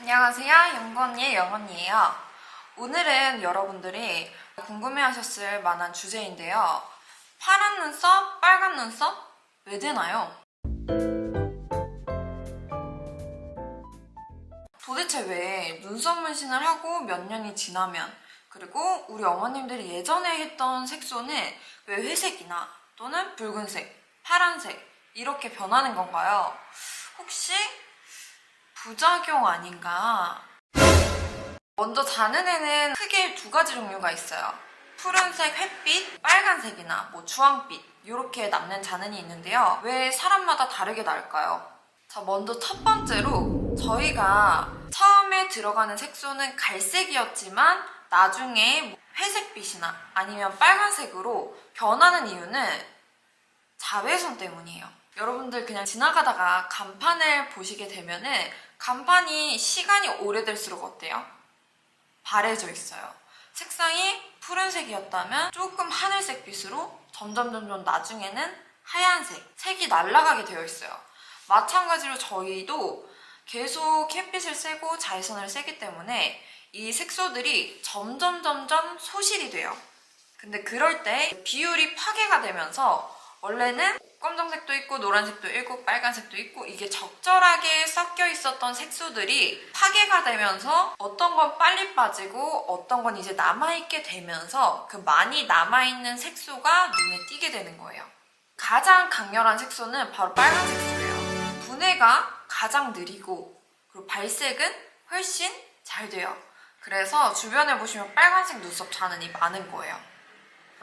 안녕하세요. 영건이의 영언니예요. 오늘은 여러분들이 궁금해하셨을 만한 주제인데요. 파란 눈썹, 빨간 눈썹 왜 되나요? 도대체 왜 눈썹 문신을 하고 몇 년이 지나면 그리고 우리 어머님들이 예전에 했던 색소는 왜 회색이나 또는 붉은색, 파란색 이렇게 변하는 건가요? 혹시 부작용 아닌가? 먼저 자는 애는 크게 두 가지 종류가 있어요. 푸른색 햇빛, 빨간색이나 뭐 주황빛 이렇게 남는 자는이 있는데요. 왜 사람마다 다르게 날까요? 자, 먼저 첫 번째로 저희가 처음에 들어가는 색소는 갈색이었지만 나중에 회색빛이나 아니면 빨간색으로 변하는 이유는 자외선 때문이에요. 여러분들 그냥 지나가다가 간판을 보시게 되면은 간판이 시간이 오래될수록 어때요? 바래져 있어요. 색상이 푸른색이었다면 조금 하늘색 빛으로 점점 점점 나중에는 하얀색, 색이 날아가게 되어 있어요. 마찬가지로 저희도 계속 햇빛을 쐬고 자외선을 쐬기 때문에 이 색소들이 점점 점점 소실이 돼요. 근데 그럴 때 비율이 파괴가 되면서 원래는 검정색도 있고 노란색도 있고 빨간색도 있고 이게 적절하게 섞여 있었던 색소들이 파괴가 되면서 어떤 건 빨리 빠지고 어떤 건 이제 남아있게 되면서 그 많이 남아있는 색소가 눈에 띄게 되는 거예요. 가장 강렬한 색소는 바로 빨간 색소예요. 분해가 가장 느리고 그리고 발색은 훨씬 잘 돼요. 그래서 주변에 보시면 빨간색 눈썹 자는이 많은 거예요.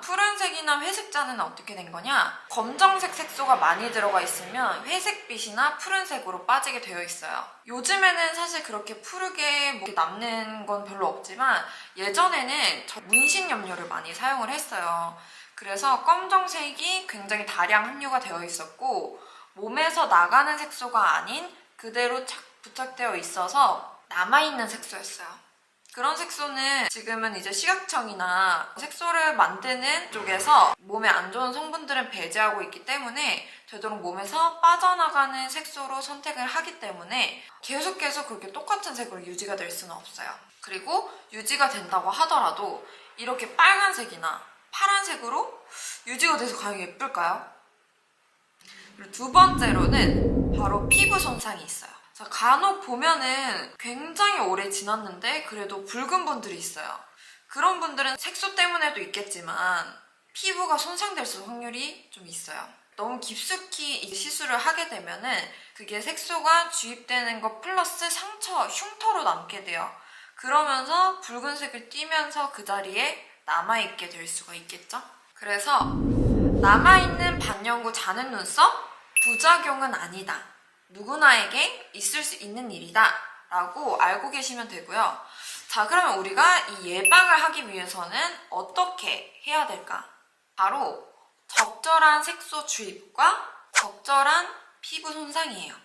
푸른색이나 회색 자는 어떻게 된 거냐? 검정색 색소가 많이 들어가 있으면 회색빛이나 푸른색으로 빠지게 되어 있어요. 요즘에는 사실 그렇게 푸르게 뭐 남는 건 별로 없지만 예전에는 저 문신 염료를 많이 사용을 했어요. 그래서 검정색이 굉장히 다량 함유가 되어 있었고 몸에서 나가는 색소가 아닌 그대로 착 부착되어 있어서 남아있는 색소였어요. 그런 색소는 지금은 이제 식약청이나 색소를 만드는 쪽에서 몸에 안 좋은 성분들을 배제하고 있기 때문에 되도록 몸에서 빠져나가는 색소로 선택을 하기 때문에 계속해서 그렇게 똑같은 색으로 유지가 될 수는 없어요. 그리고 유지가 된다고 하더라도 이렇게 빨간색이나 파란색으로 유지가 돼서 과연 예쁠까요? 그리고 두 번째로는 바로 피부 손상이 있어요. 자, 간혹 보면은 굉장히 오래 지났는데 그래도 붉은 분들이 있어요. 그런 분들은 색소 때문에도 있겠지만 피부가 손상될 수 확률이 좀 있어요. 너무 깊숙이 이 시술을 하게 되면은 그게 색소가 주입되는 것 플러스 상처, 흉터로 남게 돼요. 그러면서 붉은색을 띠면서 그 자리에 남아있게 될 수가 있겠죠? 그래서 남아있는 반영구 자는 눈썹 부작용은 아니다. 누구나에게 있을 수 있는 일이다. 라고 알고 계시면 되고요. 자, 그러면 우리가 이 예방을 하기 위해서는 어떻게 해야 될까? 바로 적절한 색소 주입과 적절한 피부 손상이에요.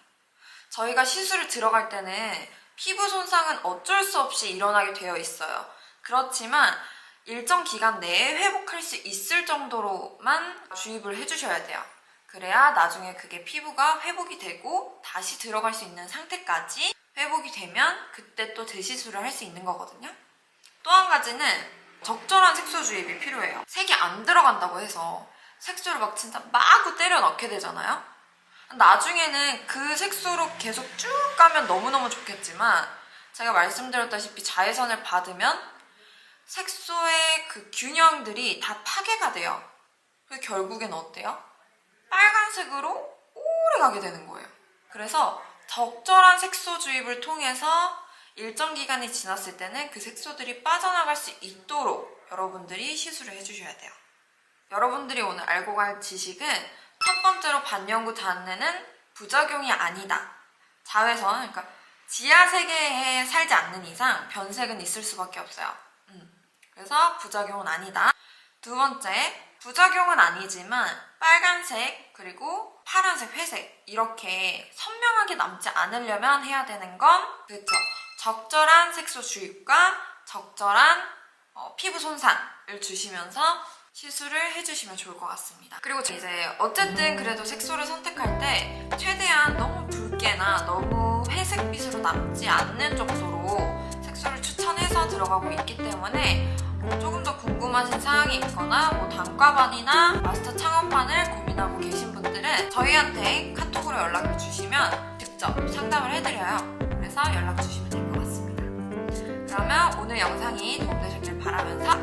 저희가 시술을 들어갈 때는 피부 손상은 어쩔 수 없이 일어나게 되어 있어요. 그렇지만 일정 기간 내에 회복할 수 있을 정도로만 주입을 해주셔야 돼요. 그래야 나중에 그게 피부가 회복이 되고 다시 들어갈 수 있는 상태까지 회복이 되면 그때 또 재시술을 할 수 있는 거거든요. 또 한 가지는 적절한 색소 주입이 필요해요. 색이 안 들어간다고 해서 색소를 막 진짜 마구 때려 넣게 되잖아요. 나중에는 그 색소로 계속 쭉 가면 너무너무 좋겠지만 제가 말씀드렸다시피 자외선을 받으면 색소의 그 균형들이 다 파괴가 돼요. 그래서 결국엔 어때요? 빨간색으로 오래 가게 되는 거예요. 그래서 적절한 색소 주입을 통해서 일정 기간이 지났을 때는 그 색소들이 빠져나갈 수 있도록 여러분들이 시술을 해주셔야 돼요. 여러분들이 오늘 알고 갈 지식은 첫 번째로 반영구 잔내는 부작용이 아니다. 자외선, 그러니까 지하 세계에 살지 않는 이상 변색은 있을 수밖에 없어요. 음, 그래서 부작용은 아니다. 두 번째, 부작용은 아니지만 빨간색 그리고 파란색, 회색 이렇게 선명하게 남지 않으려면 해야 되는 건 그렇죠. 적절한 색소 주입과 적절한 어, 피부 손상을 주시면서 시술을 해주시면 좋을 것 같습니다. 그리고 이제 어쨌든 그래도 색소를 선택할 때 최대한 너무 붉게나 너무 회색빛으로 남지 않는 정도로 색소를 추천해서 들어가고 있기 때문에 뭐 조금 더 궁금하신 사항이 있거나 뭐 단과반이나 마스터 창업반을 고민하고 계신 분들은 저희한테 카톡으로 연락을 주시면 직접 상담을 해드려요. 그래서 연락 주시면 될 것 같습니다. 그러면 오늘 영상이 도움되셨길 바라면서